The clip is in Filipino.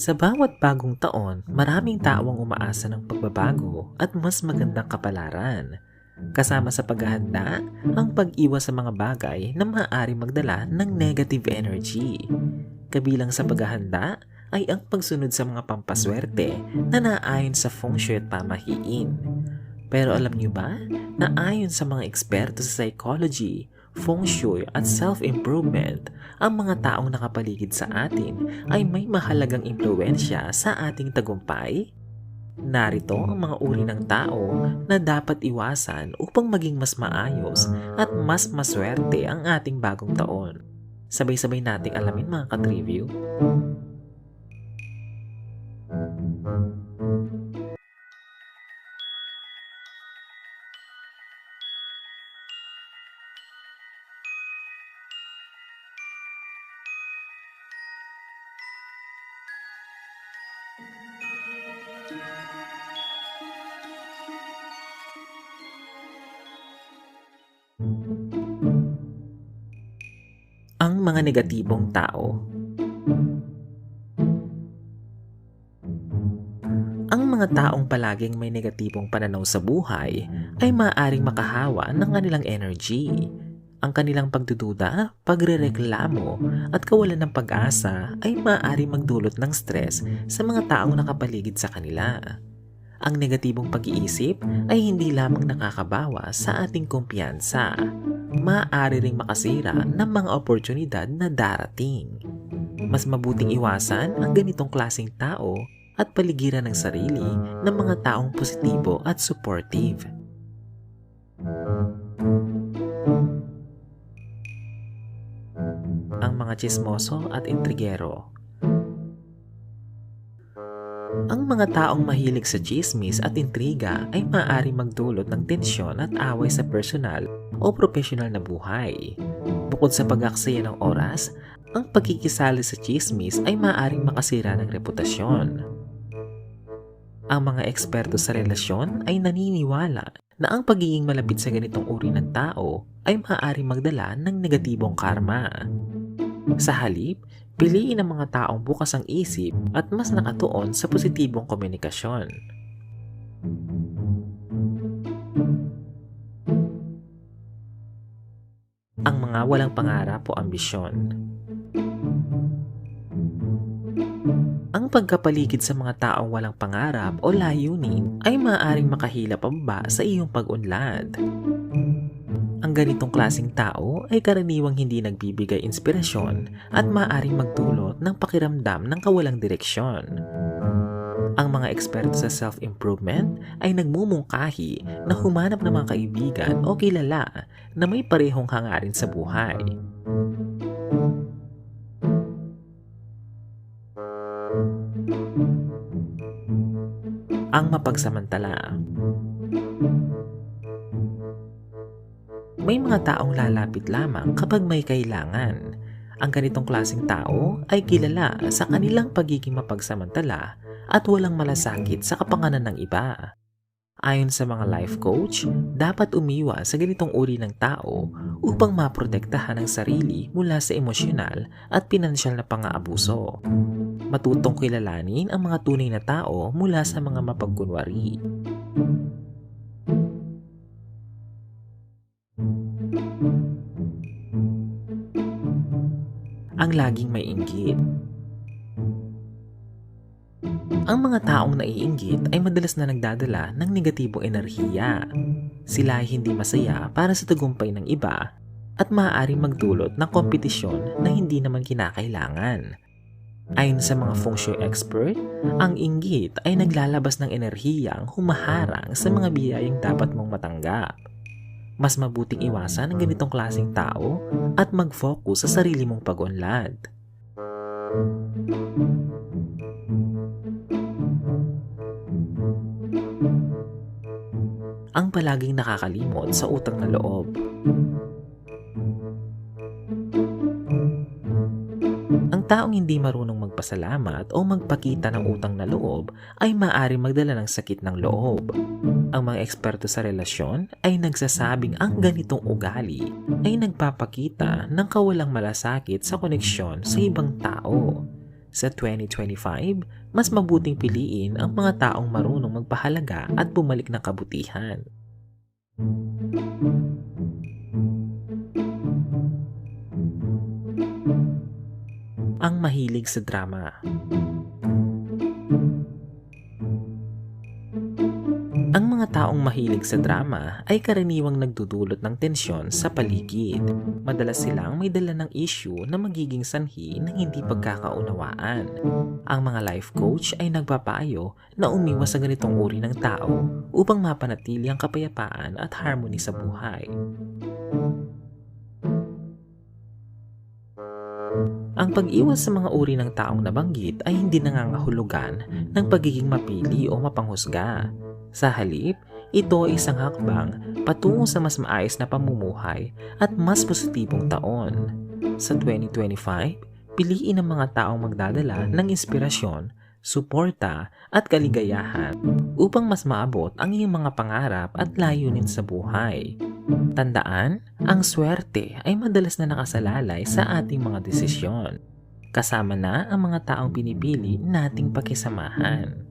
Sa bawat bagong taon, maraming tao ang umaasa ng pagbabago at mas magandang kapalaran. Kasama sa paghahanda ang pag-iwas sa mga bagay na maaari magdala ng negative energy. Kabilang sa paghahanda ay ang pagsunod sa mga pampaswerte na naayon sa feng shui at pamahiin. Pero alam niyo ba na ayon sa mga eksperto sa psychology, feng shui at self-improvement, ang mga taong nakapaligid sa atin ay may mahalagang impluensya sa ating tagumpay? Narito ang mga uri ng tao na dapat iwasan upang maging mas maayos at mas maswerte ang ating bagong taon. Sabay-sabay nating alamin mga ka-triview. Ang mga negatibong tao Ang mga taong palaging may negatibong pananaw sa buhay ay maaaring makahawa ng kanilang energy. Ang kanilang pagdududa, pagrereklamo at kawalan ng pag-asa ay maaaring magdulot ng stress sa mga taong nakapaligid sa kanila. Ang negatibong pag-iisip ay hindi lamang nakakabawa sa ating kumpiyansa, maaari ring makasira ng mga oportunidad na darating. Mas mabuting iwasan ang ganitong klaseng tao at paligiran ng sarili ng mga taong positibo at supportive. Ang mga chismoso at intrigero ang mga taong mahilig sa chismis at intriga ay maaari magdulot ng tensyon at away sa personal o profesional na buhay. Bukod sa pag-aksaya ng oras, ang pagkikisali sa chismis ay maaaring makasira ng reputasyon. Ang mga eksperto sa relasyon ay naniniwala na ang pagiging malapit sa ganitong uri ng tao ay maaaring magdala ng negatibong karma. Sa halip, piliin ang mga taong bukas ang isip at mas nakatuon sa positibong komunikasyon. Ang mga walang pangarap o ambisyon. Ang pagkapaligid sa mga taong walang pangarap o layunin ay maaaring makahila pababa sa iyong pag-unlad. Ang ganitong klasing tao ay karaniwang hindi nagbibigay inspirasyon at maaaring magdulot ng pakiramdam ng kawalang direksyon. Ang mga eksperto sa self-improvement ay nagmumungkahi na humanap ng mga kaibigan o kilala na may parehong hangarin sa buhay. Ang mapagsamantala May mga taong lalapit lamang kapag may kailangan. Ang ganitong klaseng tao ay kilala sa kanilang pagiging mapagsamantala at walang malasakit sa kapanganan ng iba. Ayon sa mga life coach, dapat umiwas sa ganitong uri ng tao upang maprotektahan ang sarili mula sa emosyonal at pinansyal na pang-aabuso. Matutong kilalanin ang mga tunay na tao mula sa mga mapagkunwari. Ang laging may inggit ang mga taong naiinggit ay madalas na nagdadala ng negatibong enerhiya. Sila ay hindi masaya para sa tagumpay ng iba at maaaring magdulot ng kompetisyon na hindi naman kinakailangan. Ayon sa mga feng shui expert, ang inggit ay naglalabas ng enerhiyang humaharang sa mga biyayang dapat mong matanggap. Mas mabuting iwasan ang ganitong klaseng tao at mag-focus sa sarili mong pag-unlad. ang palaging nakakalimot sa utang na loob. Ang taong hindi marunong magpasalamat o magpakita ng utang na loob ay maaari magdala ng sakit ng loob. Ang mga eksperto sa relasyon ay nagsasabing ang ganitong ugali ay nagpapakita ng kawalang malasakit sa koneksyon sa ibang tao. Sa 2025, mas mabuting piliin ang mga taong marunong magpahalaga at bumalik ng kabutihan. Ang mahilig sa drama Ang mga taong mahilig sa drama ay karaniwang nagdudulot ng tensyon sa paligid. Madalas silang may dala ng issue na magiging sanhi ng hindi pagkakaunawaan. Ang mga life coach ay nagpapayo na umiwas sa ganitong uri ng tao upang mapanatili ang kapayapaan at harmony sa buhay. Ang pag-iwas sa mga uri ng taong nabanggit ay hindi nangangahulugan ng pagiging mapili o mapanghusga. Sa halip, ito ay isang hakbang patungo sa mas maayos na pamumuhay at mas positibong taon. Sa 2025, piliin ang mga taong magdadala ng inspirasyon, suporta at kaligayahan upang mas maabot ang iyong mga pangarap at layunin sa buhay. Tandaan, ang swerte ay madalas na nakasalalay sa ating mga desisyon. Kasama na ang mga taong pinipili nating pakisamahan.